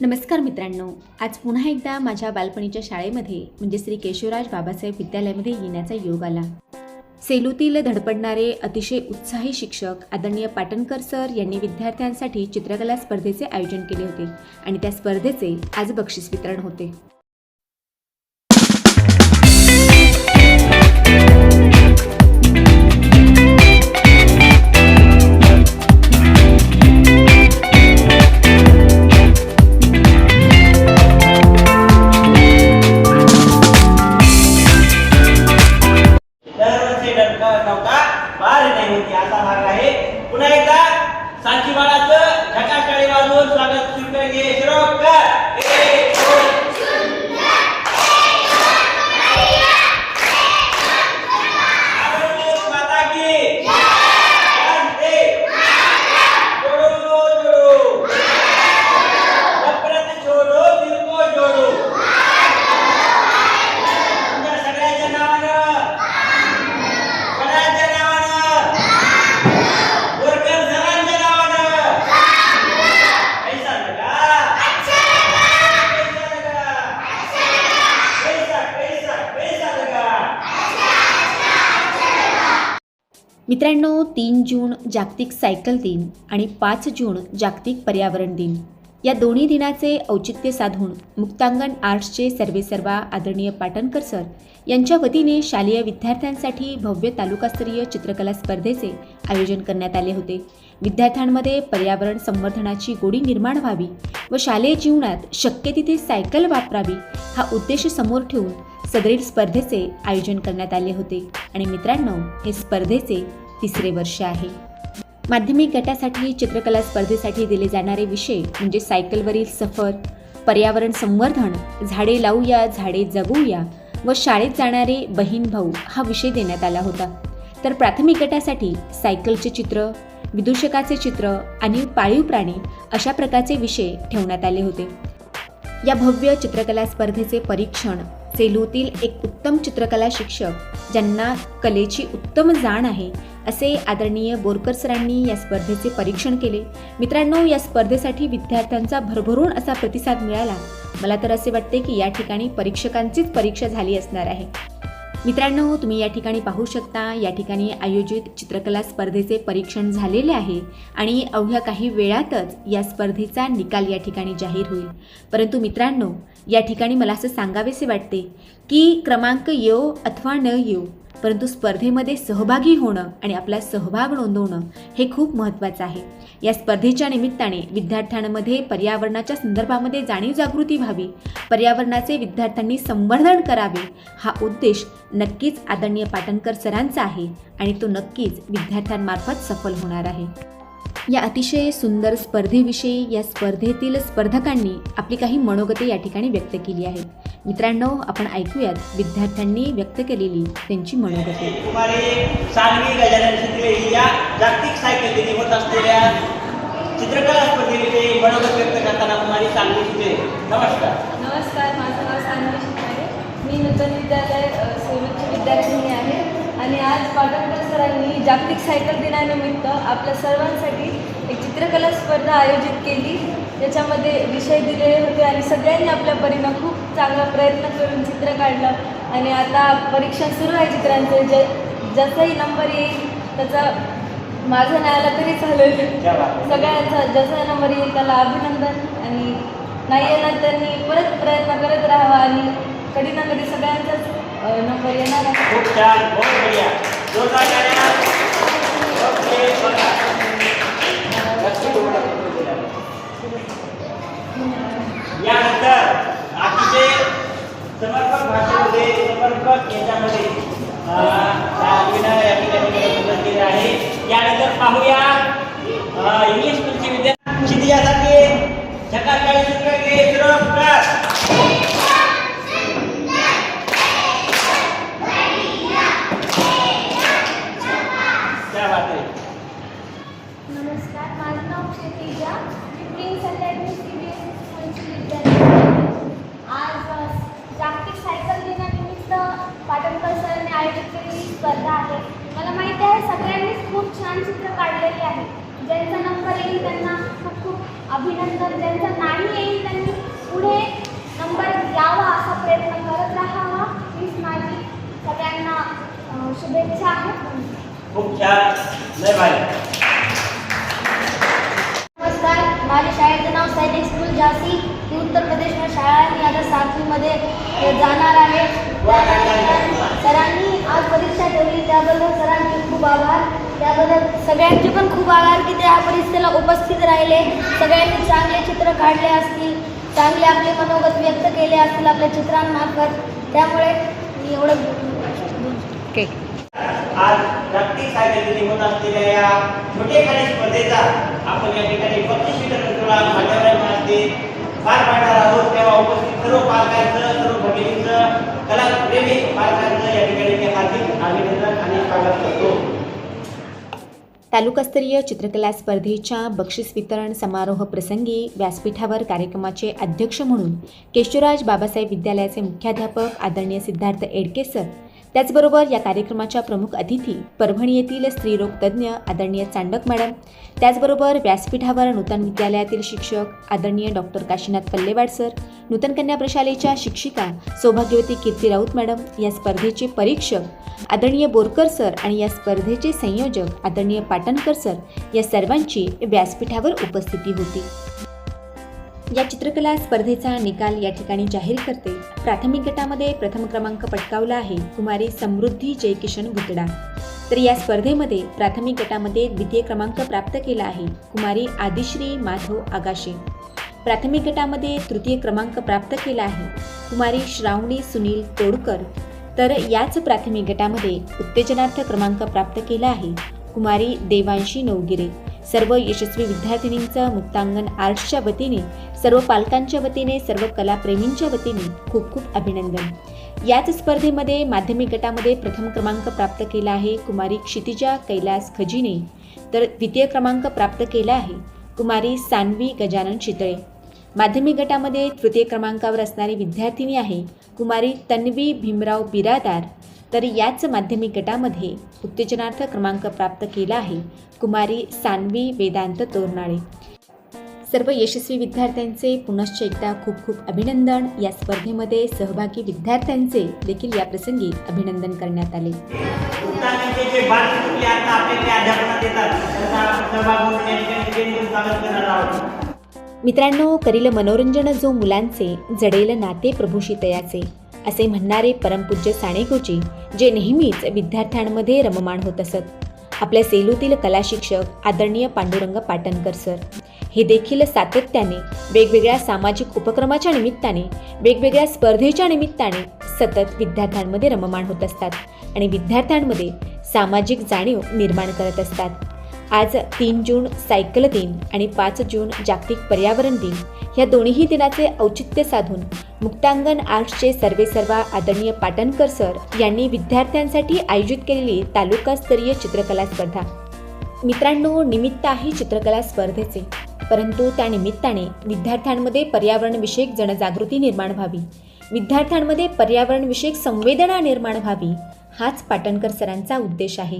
नमस्कार मित्रांनो आज पुन्हा एकदा माझ्या बालपणीच्या शाळेमध्ये म्हणजे श्री केशवराज बाबासाहेब विद्यालयामध्ये येण्याचा योग आला. सेलूतील धडपडणारे अतिशय उत्साही शिक्षक आदरणीय पाटणकर सर यांनी विद्यार्थ्यांसाठी चित्रकला स्पर्धेचे आयोजन केले होते आणि त्या स्पर्धेचे आज बक्षीस वितरण होते. दरवर्षी डबका नौका पार नाही होती असा भाग आहे पुन्हा एकदा सांची बाळाचं ढकाटाळी वाजवून स्वागत स्वीकारले शिरोडकर एक, दोन. मित्रांनो तीन जून जागतिक सायकल दिन आणि पाच जून जागतिक पर्यावरण दिन. या दोन्ही दिनाचे औचित्य साधून मुक्तांगण आर्ट्सचे सर्वेसर्वा आदरणीय पाटणकर सर यांच्या वतीने शालेय विद्यार्थ्यांसाठी भव्य तालुकास्तरीय चित्रकला स्पर्धेचे आयोजन करण्यात आले होते. विद्यार्थ्यांमध्ये पर्यावरण संवर्धनाची गोडी निर्माण व्हावी व शालेय जीवनात शक्य तिथे सायकल वापरावी हा उद्देश समोर ठेवून सदरील स्पर्धेचे आयोजन करण्यात आले होते. आणि मित्रांनो हे स्पर्धेचे तिसरे वर्ष आहे. माध्यमिक गटासाठी चित्रकला स्पर्धेसाठी दिले जाणारे विषय म्हणजे सायकलवरील सफर पर्यावरण संवर्धन झाडे लावूया झाडे जगूया व शाळेत जाणारे बहीण भाऊ हा विषय देण्यात आला होता. तर प्राथमिक गटासाठी सायकलचे चित्र विदूषकाचे चित्र आणि पाळीव प्राणी अशा प्रकारचे विषय ठेवण्यात आले होते. या भव्य चित्रकला स्पर्धेचे परीक्षण सेलूतील एक उत्तम चित्रकला शिक्षक ज्यांना कलेची उत्तम जाण आहे असे आदरणीय बोरकर सरांनी या स्पर्धेचे परीक्षण केले. मित्रांनो या स्पर्धेसाठी विद्यार्थ्यांचा भरभरून असा प्रतिसाद मिळाला. मला तर असे वाटते की या ठिकाणी परीक्षकांचीच परीक्षा झाली असणार आहे. मित्रांनो तुम्ही या ठिकाणी पाहू शकता या ठिकाणी आयोजित चित्रकला स्पर्धेचे परीक्षण झालेले आहे आणि अवघ्या काही वेळातच या स्पर्धेचा निकाल या ठिकाणी जाहीर होईल. परंतु मित्रांनो या ठिकाणी मला असं सांगावेसे वाटते की क्रमांक येऊ अथवा न येऊ परंतु स्पर्धेमध्ये सहभागी होणं आणि आपला सहभाग नोंदवणं हे खूप महत्त्वाचं आहे. या स्पर्धेच्या निमित्ताने विद्यार्थ्यांमध्ये पर्यावरणाच्या संदर्भामध्ये जाणीव जागृती व्हावी पर्यावरणाचे विद्यार्थ्यांनी संवर्धन करावे हा उद्देश नक्कीच आदरणीय पाटणकर सरांचा आहे आणि तो नक्कीच विद्यार्थ्यांमार्फत सफल होणार आहे. या अतिशय सुंदर स्पर्धेविषयी या स्पर्धेतील स्पर्धकांनी आपली काही मनोगते या ठिकाणी व्यक्त केली आहेत. मित्रांनो आपण ऐकूयात विद्यार्थ्यांनी व्यक्त केलेली त्यांची मनोगते. गजानन शिंदे या जागतिक सायकल दिनी होत असलेल्या चित्रकला स्पर्धेविषयी मनोगत व्यक्त करताना कुमारी सानवी शिंदे. नमस्कार. नमस्कार माझं नाव सान्वी शिकारे मी नूतन विद्यालय अ, सेलूची विद्यार्थिनी आहे. आणि आज पाटणकर सरांनी जागतिक सायकल दिनानिमित्त आपल्या सर्वांसाठी एक चित्रकला स्पर्धा आयोजित केली. त्याच्यामध्ये विषय दिलेले होते आणि सगळ्यांनी आपल्या परीनं खूप चांगला प्रयत्न करून चित्र काढलं. आणि आता परीक्षण सुरू आहे चित्रांचे. ज जसाही नंबर येईल त्याचा माझं नाही आला तरी चालेल. सगळ्यांचा जसा नंबर येईल त्याला अभिनंदन. आणि नाही येणार त्यांनी परत प्रयत्न करत राहावा आणि कधी ना कधी सगळ्यांचाच नंबर येणार ना खूप छान बहुत बढिया. जोरदार टाळ्या. ओके, बघा. लक्ष ठेवून यानंतर अतिशय समर्पक भाषेमध्ये समर्पक याच्यामध्ये अं, या ठिकाणी आहे. यानंतर पाहूया इंग्लिश स्कूलची विद्यार्थी. क्षितिजासाठी झकाळी सूत्र घे क्या बात है नमस्कार माझं नाव शेतीजा मी prince academy C B S स्कूलची विद्यार्थी आज जागतिक सायकल दिनानिमित्त पाटणकर सरांनी आयोजित केलेली स्पर्धा आहे. मला माहिती आहे सगळ्यांनीच खूप छान चित्र काढलेली आहे. ज्यांचा नंबर येईल त्यांना खूप खूप अभिनंदन. ज्यांचा नाही येईल त्यांना सैनिक स्कूल झांसी ही उत्तर प्रदेशमध्ये शाळा आहे मी आता सातवीमध्ये अ, जाणार आहे त्यानंतर सरांनी आज परीक्षा ठेवली त्याबद्दल सरांचे खूप आभार. त्याबद्दल सगळ्यांचे पण खूप आभार की ते या परीक्षेला उपस्थित राहिले. सगळ्यांनी चांगले चित्र काढले असतील चांगले आपले मनोगत व्यक्त केले असतील आपल्या चित्रांमार्फत. त्यामुळे मी एवढं आज जागतिक साहित्य दिन होत असलेल्या या छोटेखानी स्पर्धेचा आपण या ठिकाणी बक्षीस वितरण सोहळा मान्यवरांच्या हस्ते पार पाडणार आहोत तेव्हा उपस्थित सर्व पालकांचं सर्व भगिनींचं कलाप्रेमी पालकांचं या ठिकाणी मी हार्दिक अभिनंदन आणि स्वागत करतो. तालुकास्तरीय चित्रकला स्पर्धेच्या बक्षीस वितरण समारोह प्रसंगी व्यासपीठावर कार्यक्रमाचे अध्यक्ष म्हणून केशवराज बाबासाहेब विद्यालयाचे मुख्याध्यापक आदरणीय सिद्धार्थ एडके सर त्याचबरोबर या कार्यक्रमाच्या प्रमुख अतिथी परभणी येथील स्त्रीरोग तज्ज्ञ आदरणीय चांडक मॅडम त्याचबरोबर व्यासपीठावर नूतन विद्यालयातील शिक्षक आदरणीय डॉक्टर काशीनाथ पल्लेवाड सर नूतन कन्या प्रशालेच्या शिक्षिका सौभाग्यवती कीर्ती राऊत मॅडम या स्पर्धेचे परीक्षक आदरणीय बोरकर सर आणि या स्पर्धेचे संयोजक आदरणीय पाटणकर सर या सर्वांची व्यासपीठावर उपस्थिती होती. या चित्रकला स्पर्धेचा निकाल या ठिकाणी जाहीर करते. प्राथमिक गटामध्ये प्रथम क्रमांक पटकावला आहे. कुमारी समृद्धी जयकिशन गुतडा. तर या स्पर्धेमध्ये प्राथमिक गटामध्ये द्वितीय क्रमांक प्राप्त केला आहे. कुमारी आदिश्री माधव आगाशे. प्राथमिक गटामध्ये तृतीय क्रमांक प्राप्त केला आहे. कुमारी श्रावणी सुनील तोडकर. तर याच प्राथमिक गटामध्ये उत्तेजनार्थ क्रमांक प्राप्त केला आहे. कुमारी देवांशी नवगिरे. सर्व यशस्वी विद्यार्थिनींचं मुक्तांगण आर्ट्सच्या वतीने सर्व पालकांच्या वतीने सर्व कलाप्रेमींच्या वतीने खूप खूप अभिनंदन. याच स्पर्धेमध्ये माध्यमिक गटामध्ये प्रथम क्रमांक प्राप्त केला आहे कुमारी क्षितिजा कैलास खजिने. तर द्वितीय क्रमांक प्राप्त केला आहे कुमारी सानवी गजानन चितळे. माध्यमिक गटामध्ये तृतीय क्रमांकावर असणारी विद्यार्थिनी आहे कुमारी तन्वी भीमराव बिरादार. तर याच माध्यमिक गटामध्ये उत्तेजनार्थ क्रमांक प्राप्त केला आहे कुमारी सान्वी वेदांत तोरनाळे सर्व यशस्वी विद्यार्थ्यांचे पुनश्च एकदा खूप खूप अभिनंदन. या स्पर्धेमध्ये सहभागी विद्यार्थ्यांचे देखील या प्रसंगी अभिनंदन करण्यात आले. मित्रांनो करील मनोरंजन जो मुलांचे जडेल नाते प्रभूशी तयाचे असे म्हणणारे परमपूज्य साणेगोजी जे नेहमीच विद्यार्थ्यांमध्ये रममाण होत असत. आपल्या सेलूतील कला शिक्षक आदरणीय पांडुरंग पाटणकर सर. हे देखील सातत्याने वेगवेगळ्या सामाजिक उपक्रमाच्या निमित्ताने वेगवेगळ्या स्पर्धेच्या निमित्ताने सतत विद्यार्थ्यांमध्ये रममाण होत असतात आणि विद्यार्थ्यांमध्ये सामाजिक जाणीव निर्माण करत असतात. आज तीन जून सायकल दिन आणि पाच जून जागतिक पर्यावरण दिन. या दोन्ही दिनाचे औचित्य साधून मुक्तांगण आर्ट्सचे सर्वेसर्वा आदरणीय पाटणकर सर यांनी विद्यार्थ्यांसाठी आयोजित केलेली तालुकास्तरीय चित्रकला स्पर्धा. मित्रांनो निमित्त आहे चित्रकला स्पर्धेचे. परंतु त्या निमित्ताने विद्यार्थ्यांमध्ये पर्यावरणविषयक जनजागृती निर्माण व्हावी. विद्यार्थ्यांमध्ये पर्यावरणविषयक संवेदना निर्माण व्हावी. हाच पाटणकर सरांचा उद्देश आहे.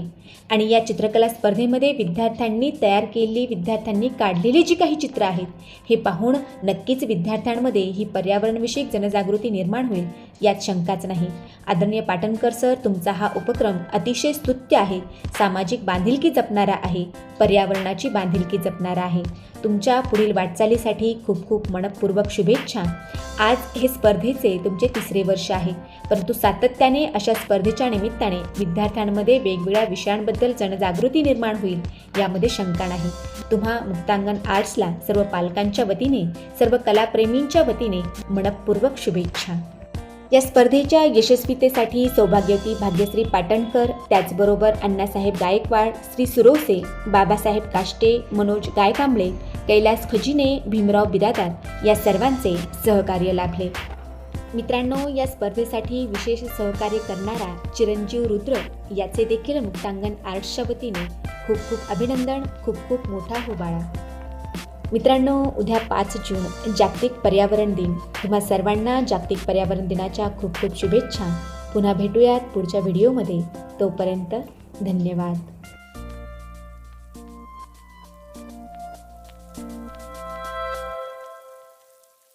आणि या चित्रकला स्पर्धेमध्ये विद्यार्थ्यांनी तयार केलेली विद्यार्थ्यांनी काढलेली जी काही चित्रं आहेत हे पाहून नक्कीच विद्यार्थ्यांमध्ये ही पर्यावरणविषयक जनजागृती निर्माण होईल यात शंकाच नाही. आदरणीय पाटणकर सर तुमचा हा उपक्रम अतिशय स्तुत्य आहे. सामाजिक बांधिलकी जपणारा आहे. पर्यावरणाची बांधिलकी जपणारा आहे. तुमच्या पुढील वाटचालीसाठी खूप खूप मनपूर्वक शुभेच्छा. आज हे स्पर्धेचे तुमचे तिसरे वर्ष आहे. परंतु सातत्याने अशा स्पर्धेच्या निमित्ताने विद्यार्थ्यांमध्ये वेगवेगळ्या विषयांबद्दल जनजागृती निर्माण होईल यामध्ये शंका नाही. तुम्हा मुक्तांगण आर्ट्सला सर्व पालकांच्या वतीने सर्व कलाप्रेमींच्या वतीने मनपूर्वक शुभेच्छा. या स्पर्धेच्या यशस्वीतेसाठी सौभाग्यवती भाग्यश्री पाटणकर त्याचबरोबर अण्णासाहेब गायकवाड श्री सुरोसे बाबासाहेब काष्टे मनोज गायकांबळे कैलास खजिने भीमराव बिरादार या सर्वांचे सहकार्य लाभले. मित्रांनो या स्पर्धेसाठी विशेष सहकार्य करणारा चिरंजीव रुद्र याचे देखील मुक्तांगण आर्ट्सच्या वतीने खूप खूप अभिनंदन खूप खूप मोठा होबाळा मित्रांनो उद्या पाच जून जागतिक पर्यावरण दिन. तुम्हा सर्वांना जागतिक पर्यावरण दिनाच्या खूप खूप शुभेच्छा. पुन्हा भेटूयात पुढच्या व्हिडिओमध्ये. तोपर्यंत धन्यवाद.